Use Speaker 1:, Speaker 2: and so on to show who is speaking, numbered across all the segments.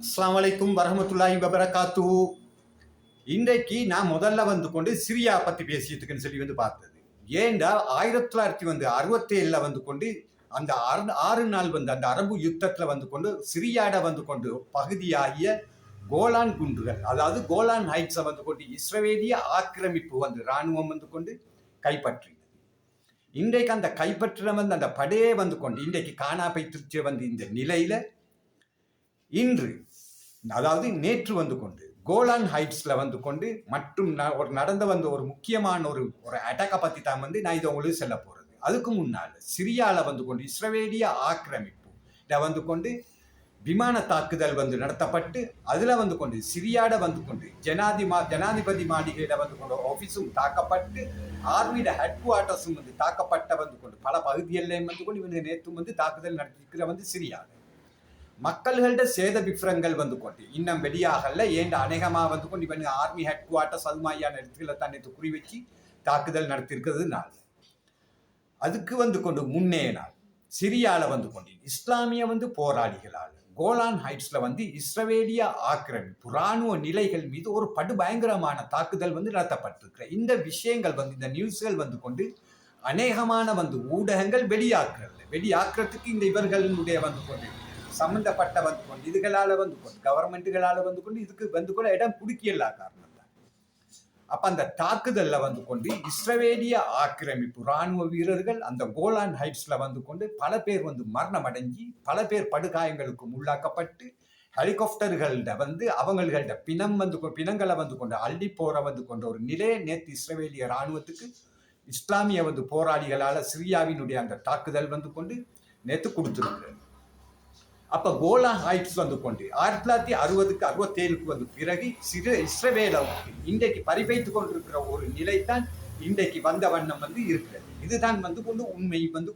Speaker 1: அஸ்லாம் வலைக்கும் வரமத்துல்லாஹி வபரகாத்து இன்றைக்கு நான் முதல்ல வந்து கொண்டு சிரியா பற்றி பேசியதுக்குன்னு சொல்லி வந்து பார்த்தது. ஏண்டா ஆயிரத்தி தொள்ளாயிரத்தி வந்து அறுபத்தேழில் வந்து கொண்டு அந்த ஆறு ஆறு நாள் வந்து அந்த அரபு யுத்தத்தில் வந்து கொண்டு சிரியாட வந்து கொண்டு பகுதியாகிய கோலான் குன்றுகள் அதாவது கோலான் ஹைட்ஸை வந்து கொண்டு இஸ்ரவேலிய ஆக்கிரமிப்பு வந்து இராணுவம் வந்து கொண்டு கைப்பற்றியது இன்றைக்கு அந்த கைப்பற்றின வந்து அந்த படையே வந்து கொண்டு இன்றைக்கு காணா பைத்திருச்ச வந்து இந்த நிலையில் இன்று அதாவது நேற்று வந்து கொண்டு கோலான் ஹைட்ஸ்ல வந்து கொண்டு மற்றும் ந- ஒரு நடந்த வந்த ஒரு முக்கியமான ஒரு ஒரு அட்டாக்கை பத்தி தான் வந்து நான் இதை உங்களுக்கு செல்ல போறது. அதுக்கு முன்னால் சிரியால வந்து கொண்டு இஸ்ரவேலிய ஆக்கிரமிப்பு வந்து கொண்டு விமான தாக்குதல் வந்து நடத்தப்பட்டு அதுல வந்து கொண்டு சிரியாட வந்து கொண்டு ஜனாதிமா ஜனாதிபதி மாளிகையில வந்து கொண்டு ஆஃபீஸும் தாக்கப்பட்டு ஆர்மியோட ஹெட் குவார்ட்டர்ஸும் வந்து தாக்கப்பட்ட வந்து கொண்டு பல பகுதிகளிலையும் வந்து கொண்டு இவங்க நேற்றும் வந்து தாக்குதல் நடத்திருக்கிற வந்து சிரியாவில் மக்கள்கிட்ட சேத விவரங்கள் வந்து கொண்டு இன்னும் வெளியாகல ஏண்ட அநேகமாக வந்து கொண்டு இவன் ஆர்மி ஹெட் குவார்ட்டர்ஸ் அது மாதிரியான இடத்துல தான் நேற்று குறி வச்சு தாக்குதல் நடத்திருக்கிறது நாள். அதுக்கு வந்து கொண்டு முன்னே நாள் சிரியால வந்து கொண்டு இஸ்லாமிய வந்து போராளிகளால் கோலான் ஹைட்ஸ்ல வந்து இஸ்ரவேலிய ஆக்கிரமிப்பு இராணுவ நிலைகள் மீது ஒரு படுபயங்கரமான தாக்குதல் வந்து நடத்தப்பட்டிருக்கிற இந்த விஷயங்கள் வந்து இந்த நியூஸ்கள் வந்து கொண்டு அநேகமான வந்து ஊடகங்கள் வெளியாக்குறது வெளியாக்குறதுக்கு இந்த இவர்களுடைய வந்து கொண்டு சம்பந்தப்பட்ட வந்து கொண்டு இதுகளால் வந்து கொண்டு கவர்மெண்ட்டுகளால் வந்து கொண்டு இதுக்கு வந்து கூட இடம் குடுக்கியல்லா காரணம் தான். அப்ப அந்த தாக்குதல்ல வந்து கொண்டு இஸ்ரவேலிய ஆக்கிரமிப்பு ராணுவ வீரர்கள் அந்த கோலான் ஹைட்ஸ்ல வந்து கொண்டு பல பேர் வந்து மரணம் அடைஞ்சி பல பேர் படுகாயங்களுக்கு உள்ளாக்கப்பட்டு ஹெலிகாப்டர்கள்ட வந்து அவங்கள்ட பிணம் வந்து கொ- பிணங்களை வந்து கொண்டு அள்ளி போற வந்து கொண்ட ஒரு நிலையை நேற்று இஸ்ரவேலிய ராணுவத்துக்கு இஸ்லாமிய வந்து போராளிகளால சிரியாவினுடைய அந்த தாக்குதல் வந்து கொண்டு நேற்று கொடுத்துருக்கிறது. அப்போ கோலா ஹைட்ஸ் வந்து கொண்டு ஆயிரத்தி தொள்ளாயிரத்தி அறுபதுக்கு அறுபத்தேழுக்கு வந்து பிறகு சிறு இஸ்ரவேல இன்றைக்கு பரிவைத்து கொண்டிருக்கிற ஒரு நிலை தான் இன்றைக்கு வந்த வண்ணம் வந்து இருக்கிறது. இதுதான் வந்து கொண்டு உண்மை வந்து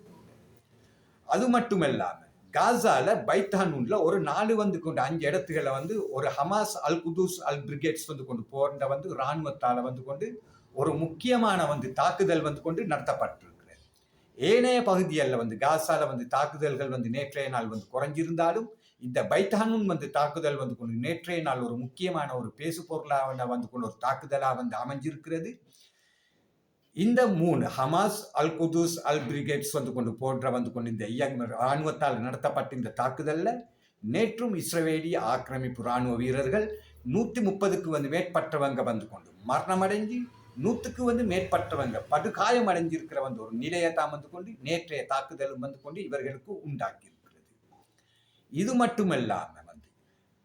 Speaker 1: அது மட்டுமல்லாமல் காசால பைத்தானூன்ல ஒரு நாலு வந்து கொண்டு அஞ்சு இடத்துகளை வந்து ஒரு ஹமாஸ் அல் குதூஸ் அல் பிரிகேட்ஸ் வந்து கொண்டு போன்ற வந்து இராணுவத்தால் வந்து கொண்டு ஒரு முக்கியமான வந்து தாக்குதல் வந்து கொண்டு நடத்தப்பட்டிருக்கு ஏனைய பகுதிகளில் வந்து காசால வந்து தாக்குதல்கள் வந்து நேற்றைய நாள் வந்து குறைஞ்சிருந்தாலும் இந்த பைத்தானும் வந்து தாக்குதல் வந்து கொண்டு நேற்றைய நாள் ஒரு முக்கியமான ஒரு பேசு பொருளாக வந்து கொண்டு ஒரு தாக்குதலாக வந்து அமைஞ்சிருக்கிறது. இந்த மூணு ஹமாஸ் அல் குதூஸ் அல் பிரிகேட்ஸ் வந்து கொண்டு போன்ற வந்து கொண்டு இந்த இயக்கம் இராணுவத்தால் நடத்தப்பட்ட இந்த தாக்குதலில் நேற்றும் இஸ்ரவேலிய ஆக்கிரமிப்பு இராணுவ வீரர்கள் நூற்றி முப்பதுக்கு வந்து மேற்பட்டவங்க வந்து கொண்டு மரணமடைஞ்சு நூற்றுக்கு வந்து மேற்பட்டவங்க படுகாயம் அடைஞ்சிருக்கிற வந்து ஒரு நிலையை தான் வந்து கொண்டு நேற்றைய தாக்குதலும் வந்து கொண்டு இவர்களுக்கு உண்டாக்கி இருக்கிறது இது மட்டுமல்லாமல் வந்து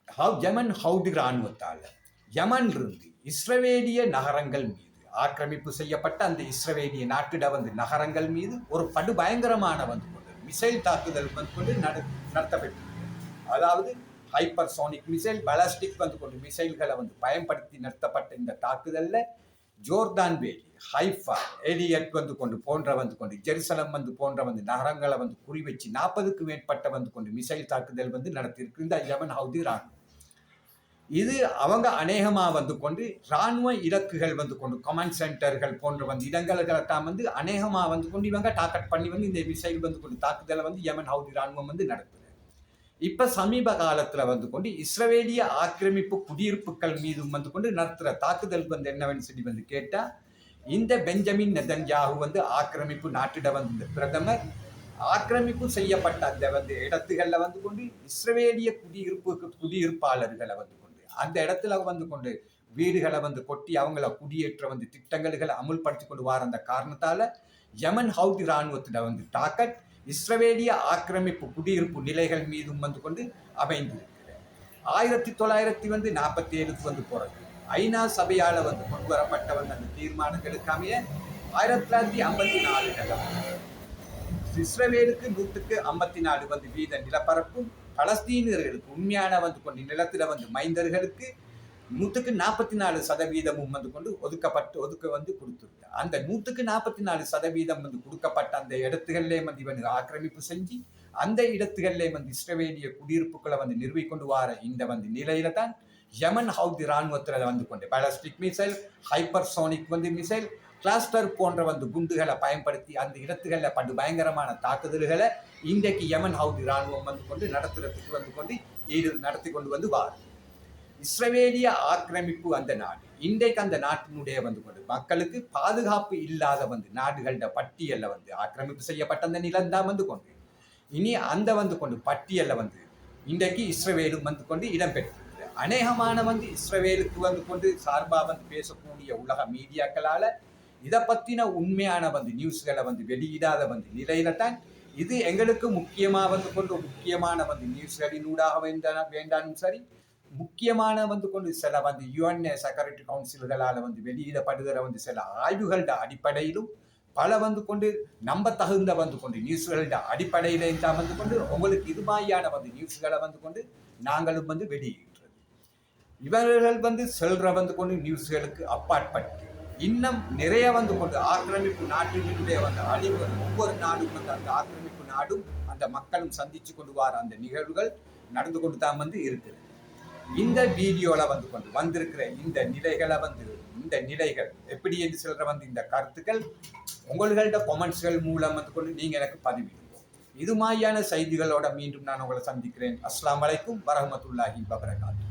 Speaker 1: ஹவ் யமன் ஹவுடி இராணுவத்தால் யமன் இருந்து இஸ்ரவேலிய நகரங்கள் மீது ஆக்கிரமிப்பு செய்யப்பட்ட அந்த இஸ்ரவேலிய நாட்டிட வந்து நகரங்கள் மீது ஒரு படு பயங்கரமான வந்து கொண்டு மிசைல் தாக்குதல் வந்து கொண்டு நட நடத்தப்பட்டிருக்கு அதாவது ஹைப்பர்சோனிக் மிசைல் பலாஸ்டிக் வந்து கொண்டு மிசைல்களை வந்து பயன்படுத்தி நடத்தப்பட்ட இந்த தாக்குதலில் ஜோர்தான் வேலி ஹைஃபா எலியட் வந்து கொண்டு போன்ற வந்து கொண்டு ஜெருசலம் வந்து போன்ற வந்து நகரங்களை வந்து குறிவச்சு நாற்பதுக்கு மேற்பட்ட வந்து கொண்டு மிசைல் தாக்குதல் வந்து நடத்தியிருக்கு இந்த யமன் ஹவுதி ராணுவம். இது அவங்க அநேகமாக வந்து கொண்டு இராணுவ இலக்குகள் வந்து கொண்டு கமாண்ட் சென்டர்கள் போன்ற வந்து இடங்கள்தான் வந்து அநேகமாக வந்து கொண்டு இவங்க டார்கெட் பண்ணி வந்து இந்த மிசைல் வந்து கொண்டு தாக்குதலை வந்து யமன் ஹவுதி ராணுவம் வந்து நடத்துது. இப்ப சமீப காலத்துல வந்து கொண்டு இஸ்ரவேலிய ஆக்கிரமிப்பு குடியிருப்புகள் மீதும் வந்து கொண்டு நடத்துற தாக்குதல் வந்து என்னவென்னு சொல்லி வந்து கேட்டா இந்த பெஞ்சமின் நெதன்யாகு வந்து ஆக்கிரமிப்பு நாட்டிட வந்து இந்த பிரதமர். ஆக்கிரமிப்பு செய்யப்பட்ட அந்த வந்து இடத்துகள்ல வந்து கொண்டு இஸ்ரவேலிய குடியிருப்பு குடியிருப்பாளர்களை வந்து கொண்டு அந்த இடத்துல வந்து கொண்டு வீடுகளை வந்து கொட்டி அவங்கள குடியேற்ற வந்து திட்டங்களை அமுல்படுத்தி கொண்டு வர அந்த காரணத்தால யமன் ஹவுதி இராணுவத்திட வந்து டாக்கட் இஸ்ரவேலிய ஆக்கிரமிப்பு குடியிருப்பு நிலைகள் மீதும் வந்து கொண்டு அமைந்திருக்கிறது. ஆயிரத்தி தொள்ளாயிரத்தி வந்து நாற்பத்தி ஏழுக்கு வந்து போகிறது ஐநா சபையால் வந்து கொண்டு வரப்பட்ட வந்து அந்த தீர்மானங்களுக்கு அமைய ஆயிரத்தி தொள்ளாயிரத்தி ஐம்பத்தி நாலுல இஸ்ரவேலுக்கு நூற்றுக்கு ஐம்பத்தி நாலு வந்து வீத நிலப்பரப்பும் பலஸ்தீனியர்களுக்கு உண்மையான வந்து கொண்டு நிலத்தில் வந்து மைந்தர்களுக்கு நூற்றுக்கு நாற்பத்தி நாலு சதவீதமும் வந்து கொண்டு ஒதுக்கப்பட்டு ஒதுக்க வந்து கொடுத்துருக்கு அந்த நூற்றுக்கு நாற்பத்தி நாலு சதவீதம் வந்து கொடுக்கப்பட்ட அந்த இடத்துகளிலே வந்து இவன் ஆக்கிரமிப்பு செஞ்சு அந்த இடத்துகளிலே வந்து இஸ்ரவேலிய குடியிருப்புகளை வந்து நிறுவி கொண்டு இந்த வந்து நிலையில தான் யமன் ஹவுதி இராணுவத்தில் வந்து கொண்டு பாலஸ்டிக் மிசைல் ஹைப்பர்சோனிக் வந்து மிசைல் கிளாஸ்டர் போன்ற வந்து குண்டுகளை பயன்படுத்தி அந்த இடத்துகளில் பண்டு பயங்கரமான தாக்குதல்களை இன்றைக்கு யமன் ஹவுதி இராணுவம் வந்து கொண்டு நடத்துறதுக்கு வந்து கொண்டு ஈடு நடத்தி கொண்டு வந்து வாரு. இஸ்ரவேலிய ஆக்கிரமிப்பு அந்த நாடு இன்றைக்கு அந்த நாட்டினுடைய வந்து கொண்டு மக்களுக்கு பாதுகாப்பு இல்லாத வந்து நாடுகளோட பட்டியலில் வந்து ஆக்கிரமிப்பு செய்யப்பட்ட அந்த நிலம் தான் வந்து கொண்டு. இனி அந்த வந்து கொண்டு பட்டியலில் வந்து இன்றைக்கு இஸ்ரவேலும் வந்து கொண்டு இடம்பெற்றிருக்கிறது அநேகமான வந்து இஸ்ரவேலுக்கு வந்து கொண்டு சார்பாக வந்து பேசக்கூடிய உலக மீடியாக்களால் இதை பற்றின உண்மையான வந்து நியூஸ்களை வந்து வெளியிடாத வந்து நிலையில தான் இது எங்களுக்கு முக்கியமாக வந்து கொண்டு முக்கியமான வந்து நியூஸ்களினூடாக வேண்டாம் வேண்டாலும் சரி முக்கியமான வந்து கொண்டு சில வந்து யுஎன் செக்யூரிட்டி கவுன்சில்களால் வந்து வெளியிடப்படுகிற வந்து சில ஆய்வுகளோட அடிப்படையிலும் பல வந்து கொண்டு நம்ப தகுந்த வந்து கொண்டு நியூஸ்களோட அடிப்படையில தான் வந்து கொண்டு உங்களுக்கு இது மாதிரியான வந்து நியூஸ்களை வந்து கொண்டு நாங்களும் வந்து வெளியிடுறது. இவர்கள் வந்து செல்ற வந்து கொண்டு நியூஸ்களுக்கு அப்பாற்பட்டு இன்னும் நிறைய வந்து கொண்டு ஆக்கிரமிப்பு நாட்டினுடைய வந்து அழிவு ஒவ்வொரு நாடும் வந்து அந்த ஆக்கிரமிப்பு நாடும் அந்த மக்களும் சந்திச்சு கொண்டு வர அந்த நிகழ்வுகள் நடந்து கொண்டு தான் வந்து இருக்குது. இந்த வீடியோல வந்து கொண்டு வந்திருக்கிற இந்த நிலைகளை வந்து இந்த நிலைகள் எப்படி என்று சொல்ற வந்து இந்த கருத்துக்கள் உங்கள்கிட்ட கொமெண்ட்ஸ்கள் மூலம் வந்து கொண்டு நீங்க எனக்கு பதிவிடுங்க இது மாதிரியான செய்திகளோட மீண்டும் நான் உங்களை சந்திக்கிறேன். அஸ்லாம் வலைக்கும் வரமத்துல்லாஹி வபரகாத்துஹு